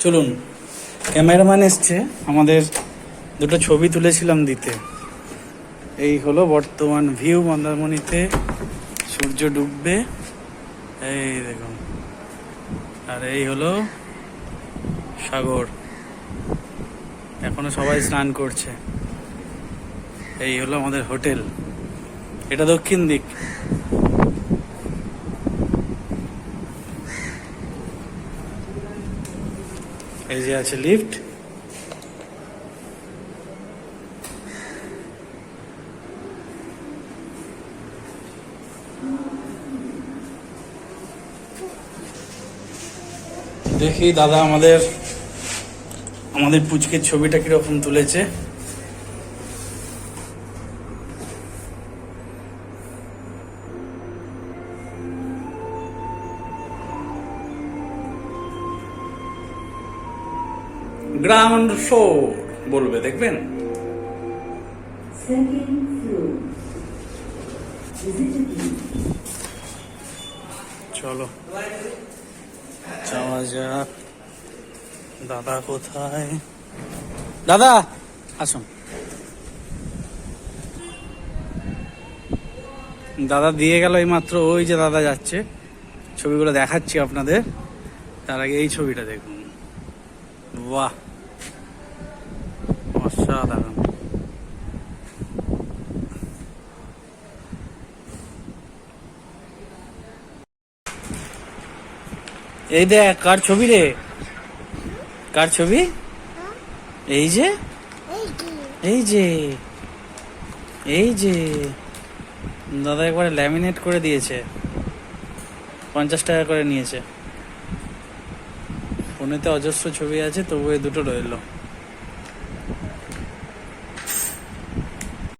চলুন, ক্যামেরাম্যান এসছে। আমাদের দুটো ছবি তুলেছিলাম দিতে। এই হলো বর্তমান ভিউ মন্দারমণিতে। সূর্য ডুববে। এই দেখুন। আর এই হলো সাগর। এখনও সবাই স্নান করছে। এই হলো আমাদের হোটেল। এটা দক্ষিণ দিক। এই যে আছে লিফট দেখি দাদা আমাদের আমাদের পুচকের ছবিটা কীরকম তুলেছে। গ্রাউন্ড ফ্লোর বলবে দেখবেন? চলো। যাওয়া যাক। দাদা কোথায়? দাদা আসুন। দাদা দিয়ে গেল এই মাত্র ওই যে দাদা যাচ্ছে। ছবিগুলো দেখাচ্ছি আপনাদের। তার আগে এই ছবিটা দেখুন। বাহ অসাধারণ এই দেখ কার ছবি রে? কার ছবি? এই যে? এই যে। এই যে। দাদা একবারে ল্যামিনেট করে দিয়েছে। পঞ্চাশ টাকা করে নিয়েছে। ফোনেতে অজস্র ছবি আছে তবু এই দুটো রইল।